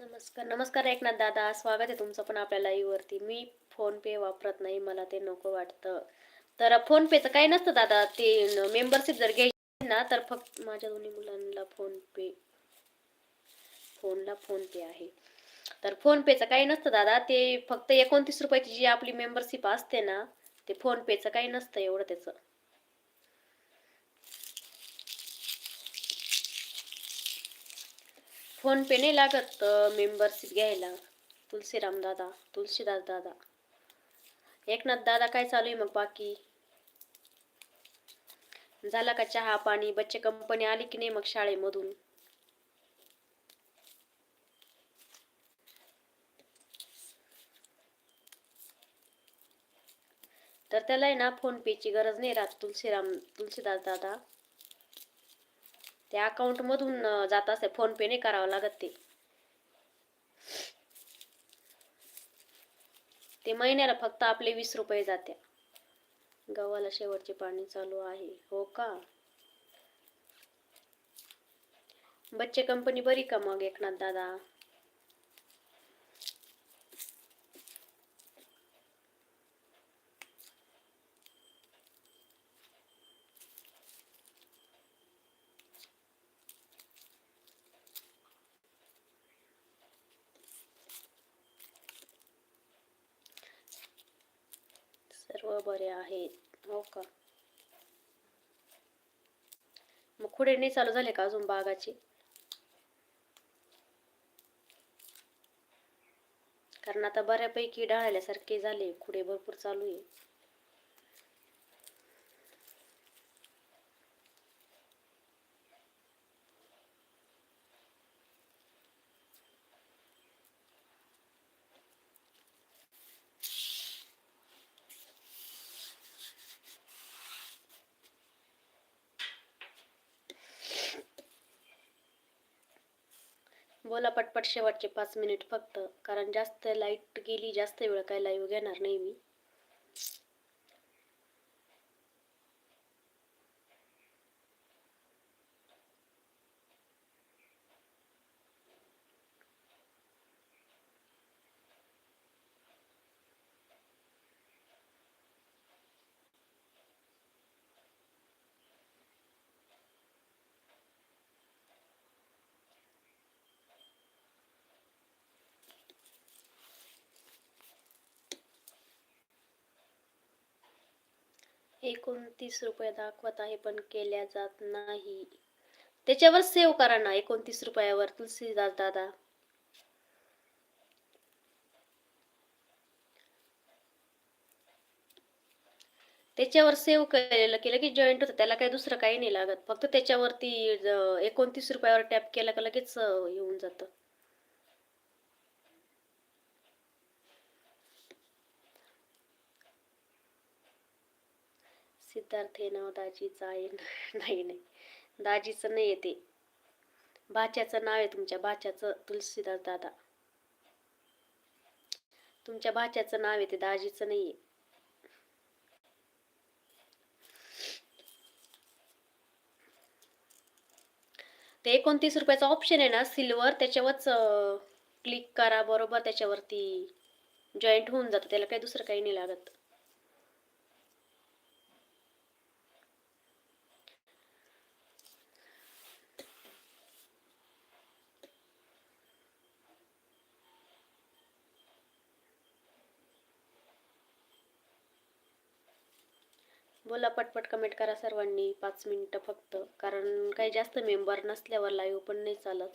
नमस्कार नमस्कार एकनाथ दादा. स्वागत आहे तुमचं पण आपल्या लाईव्ह वरती. मी फोनपे वापरत नाही मला ते नको वाटतं. तर फोनपेचं काही नसतं दादा. ते मेंबरशिप जर घ्यायची ना तर फक्त माझ्या दोन्ही मुलांना फोनपे फोनला फोनपे आहे. तर फोनपेचं काही नसतं दादा. ते फक्त एकोणतीस रुपयाची जी आपली मेंबरशिप असते ना ते फोनपेचं काही नसतं एवढं त्याचं. फोन पे नाही लागत मेंबरशिप घ्यायला. तुलसीराम दादा तुलसीदास दादा. एकनाथ दादा काय चालू आहे मग बाकी? झाला का चहा पाणी? बच्चे कंपनी आली की नाही मग शाळेमधून? तर त्याला आहे ना फोन पेची गरज नाही राहत तुलसीराम तुलसीदास दादा. त्या अकाउंट मधून जात असते फोन पे नाही करावं लागत ते. ते महिन्याला फक्त आपले वीस रुपये जाते गव्हाला शेवटचे पाणी चालू आहे. हो का? बच्चे कंपनी बरी का मग एकनाथ दादा? बरे आहेत. हो का? मग खुडे नाही चालू झाले का अजून बागाचे? कारण आता बऱ्यापैकी डाळल्यासारखे झाले. खुडे भरपूर चालू आहे. बोला पटपट शेवटचे पाच मिनिट फक्त कारण जास्त लाइट गेली जास्त वेळ काय लाईव्ह घेणार नाही मी. एकोणतीस रुपये दाखवत आहे पण केल्या जात नाही. त्याच्यावर सेव्ह करा ना एकोणतीस रुपयावर तुलसीदास दादा. त्याच्यावर सेव्ह केलेलं केलं की जॉईंट होतं त्याला काही दुसरं काही नाही लागत. फक्त त्याच्यावरती एकोणतीस रुपयावर टॅप केला का लगेच येऊन जातं. सिद्धार्थ नाव दाजीचं आहे नाही नाही. दाजीचं नाही आहे ते. भाच्याचं नाव आहे तुमच्या भाच्याचं तुलसीदास दादा. तुमच्या भाच्याचं नाव आहे ते दाजीचं नाही आहे. ते एकोणतीस रुपयाचा ऑप्शन आहे ना सिल्वर त्याच्यावरच क्लिक करा बरोबर त्याच्यावरती जॉईंट होऊन जातं. त्याला काही दुसरं काही नाही लागत. बोला पटपट कमेंट करा सर्वांनी. पाच मिनटं फक्त. कारण काही जास्त मेंबर नसल्यावर लाईव्ह पण नाही चालत.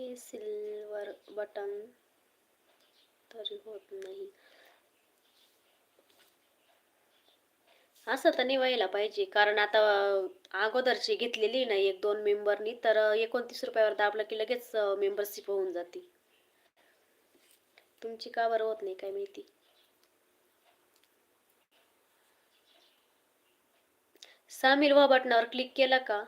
ते सिल्वर बटन तरी होत नाही. असं तर नाही व्हायला पाहिजे. कारण आता अगोदरची घेतलेली नाही एक दोन मेंबरनी तर एकोणतीस रुपयावर दाबलं की लगेच मेंबरशिप होऊन जाते. तुमची का बरं होत नाही काय माहिती? सामील व्हा बटनावर क्लिक केलं का?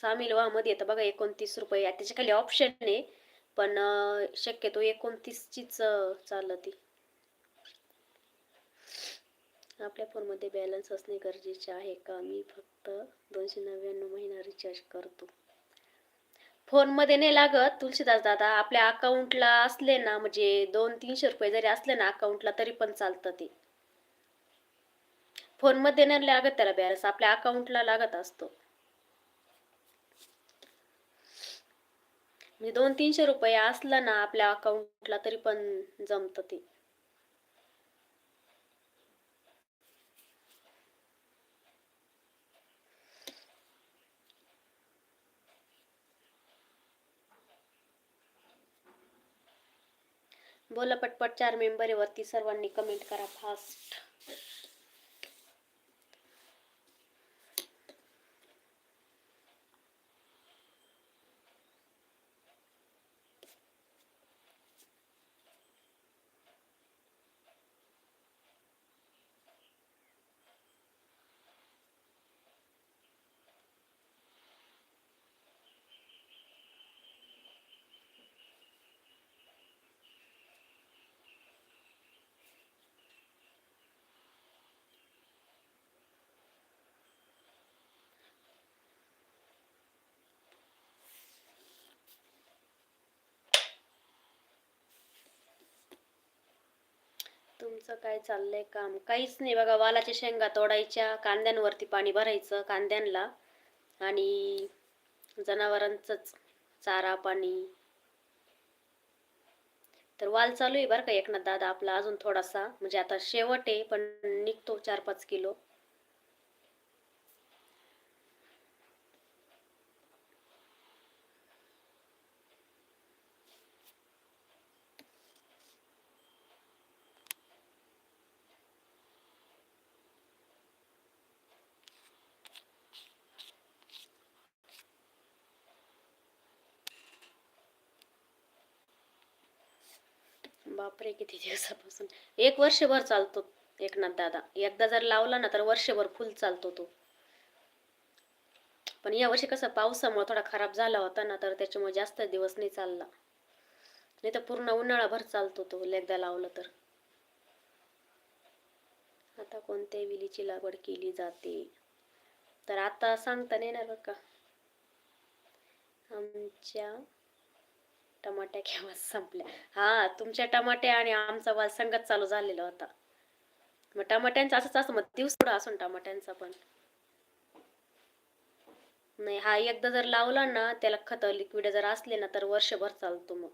सामील व्हा मध्ये येतं बघा एकोणतीस रुपये. त्याच्याखाली ऑप्शन आहे पण शक्यतो एकोणतीसचीच चालती. आपल्या फोनमध्ये बॅलन्स असणे गरजेचे आहे का? मी फक्त दोनशे नव्याण्णव महिना रिचार्ज करतो. फोनमध्ये नाही लागत तुलसीदास दादा. आपल्या अकाउंटला असले ना म्हणजे दोन तीनशे रुपये जरी असले ना अकाउंटला तरी पण चालतं ते. फोनमध्ये नाही लागत त्याला बॅलन्स आपल्या अकाउंटला लागत असतो. म्हणजे दोन तीनशे रुपये असला ना आपल्या अकाउंटला तरी पण जमतं ते. बोला पटपट चार मेंबर आहे वरती सर्वांनी कमेंट करा फास्ट तुमचं काय चाललंय काम? काहीच नाही बघा वालाच्या शेंगा तोडायच्या कांद्यांवरती पाणी भरायचं कांद्यांना आणि जनावरांचंच चारा पाणी. तर वाल चालू आहे बरं का एकनाथ दादा आपला अजून थोडासा. म्हणजे आता शेवट आहे पण निघतो चार पाच किलो. बापरे किती दिवसापासून. एक वर्षभर चालतो एकनाथ दादा. एकदा जर लावला ना तर वर्षभर फुल चालतो तो. पण या वर्षी कसं पावसामुळे थोडा खराब झाला होता ना तर त्याच्यामुळे जास्त दिवस नाही चालला. नाही तर पूर्ण उन्हाळाभर चालतो तो एकदा लावलं तर. आता कोणत्या विलीची लागवड केली जाते? तर आता सांगता नाही येणार बरं का? आमच्या टमाट्या केव्हा संपल्या. हा तुमच्या टमाट्या आणि आमचा वाद संगत चालू झालेला होता. मग टमाट्यांचा असंच असतं मग दिवस थोडा असून टमाट्यांचा पण. नाही हा एकदा जर लावला ना त्याला खत लिक्विड जर असले ना तर वर्षभर चालतो मग.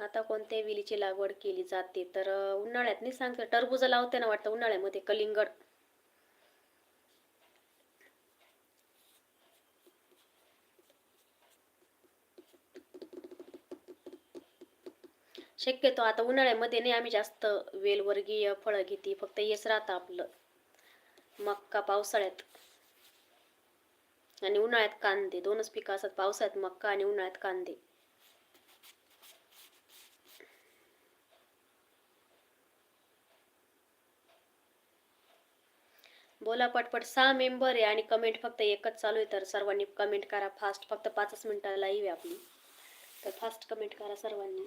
आता कोणत्या विलीची लागवड केली जाते? तर उन्हाळ्यात नाही सांगते. टरबूज लावते ना वाटतं उन्हाळ्यामध्ये कलिंगड. शक्यतो आता उन्हाळ्यामध्ये नाही आम्ही जास्त वेलवर्गीय फळं घेते फक्त हेच राहतं आपलं. मक्का पावसाळ्यात. आणि उन्हाळ्यात कांदे दोनच पिकं असतात पावसाळ्यात मक्का आणि उन्हाळ्यात कांदे. बोला पटपट सहा मेंबर आहे आणि कमेंट फक्त एकच चालू आहे तर सर्वांनी कमेंट करा फास्ट फक्त पाचच मिनिटाला येऊ आपली. तर फास्ट कमेंट करा सर्वांनी.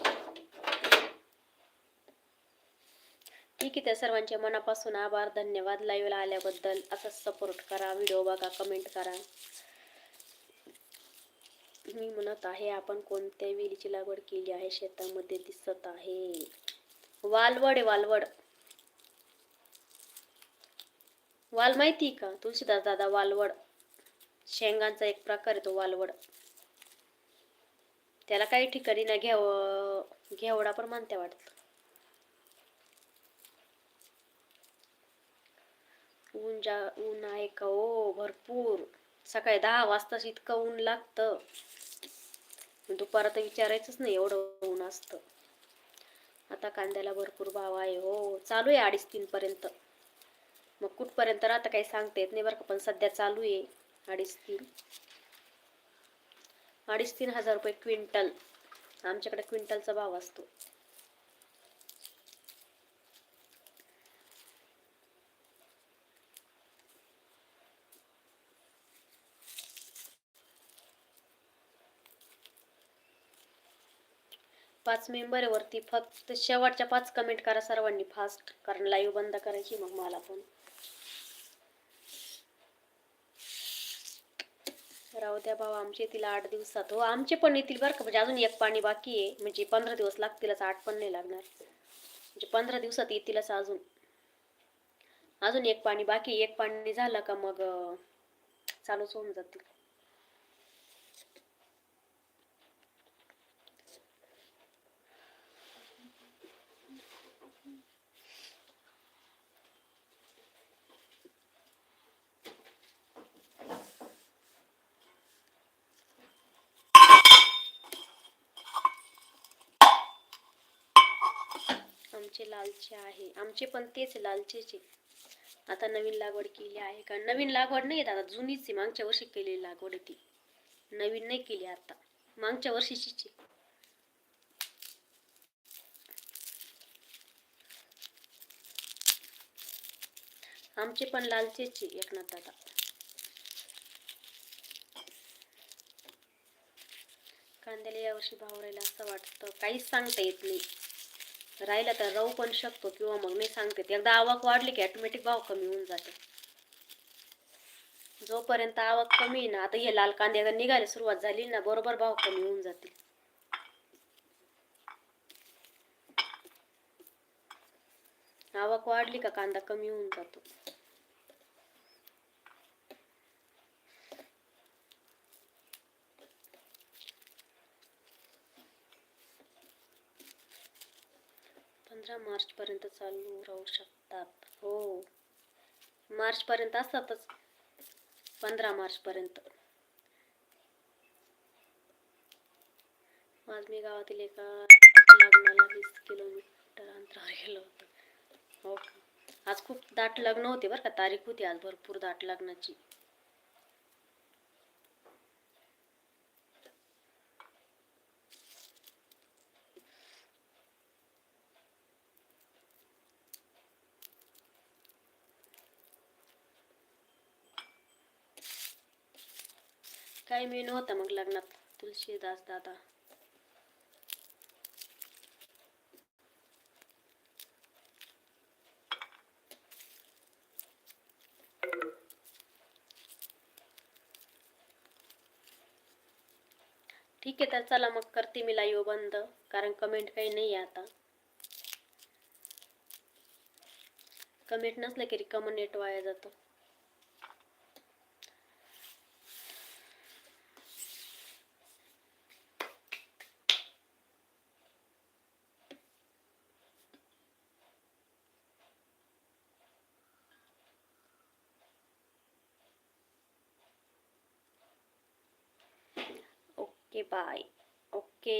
ठीक आहे सर्वांचे मनापासून आभार धन्यवाद. लाईव्हला आल्याबद्दल असा सपोर्ट करा व्हिडिओ बघा कमेंट करा. मी म्हणत आहे आपण कोणत्या वेलीची लागवड केली आहे शेतामध्ये दिसत आहे. वालवड आहे वालवड. वाल माहिती आहे का? तुळशीदास दादा वालवड. शेंगांचा एक प्रकार आहे तो वालवड. त्याला काही ठिकाणी ना घेव घेवडा पण मानते वाटत. ऊन जा ऊन आहे का? ओ भरपूर. सकाळी दहा वाजताच इतकं ऊन लागतं. दुपारा तर विचारायचंच नाही एवढं ऊन असतं. आता कांद्याला भरपूर भाव आहे हो. चालू आहे अडीच तीन पर्यंत. मग कुठपर्यंत आता काही सांगता येत नाही बरं का पण सध्या चालू आहे अडीच तीन. अडीच तीन हजार रुपये क्विंटल. आमच्याकडे क्विंटलचा भाव असतो. पाच मेंबरवरती फक्त शेवटच्या पाच कमेंट करा सर्वांनी. फास्ट कारण लाईव्ह बंद करायची मग मला पण. राहू द्या भाऊ आमचे येतील आठ दिवसात. हो आमचे पण येतील बरं का. म्हणजे अजून एक पाणी बाकी आहे. म्हणजे पंधरा दिवस लागतीलच आठ पण नाही लागणार. म्हणजे पंधरा दिवसात येतीलच अजून. अजून एक पाणी बाकी एक पाणी झालं का मग चालूच होऊन जातील. आमचे लालचे आहे. आमचे पण तेच लालचेचे. आता नवीन लागवड केली आहे का? नवीन लागवड नाही आता. जुनीच आहे. मागच्या वर्षी केलेली लागवड ती. नवीन नाही केली आता. मागच्या वर्षीचीच आमचे पण लालचेचे एकनाथ दादा. कांद्याला यावर्षी भाव राहिला असं वाटतं. काहीच सांगता येत नाही. राहिला तर राहू पण शकतो किंवा मग मी सांगते. एकदा आवक वाढली की ऑटोमॅटिक भाव कमी होऊन जाते. जोपर्यंत आवक कमी आहे ना आता हे लाल कांदे एकदा निघायला सुरुवात झाली ना बरोबर भाव कमी होऊन जातील. आवक वाढली का कांदा कमी होऊन जातो? पंधरा मार्चपर्यंत चालू राहू शकतात. हो. मार्चपर्यंत असतातच. पंधरा मार्चपर्यंत. आज मी गावातील एका लग्नाला वीस किलोमीटर अंतरावर गेलो होतो. हो का? आज खूप दाट लग्न होते बरं का? तारीख होती आज भरपूर दाट लग्नाची काय मेनू होता मग लग्नात. तुलसीदास दादा. ठीक आहे तर चला मग करते मी लाईव्ह बंद कारण कमेंट काही नाही आहे आता. कमेंट नसलं की रिकमन नेट वाया जातं. Okay bye okay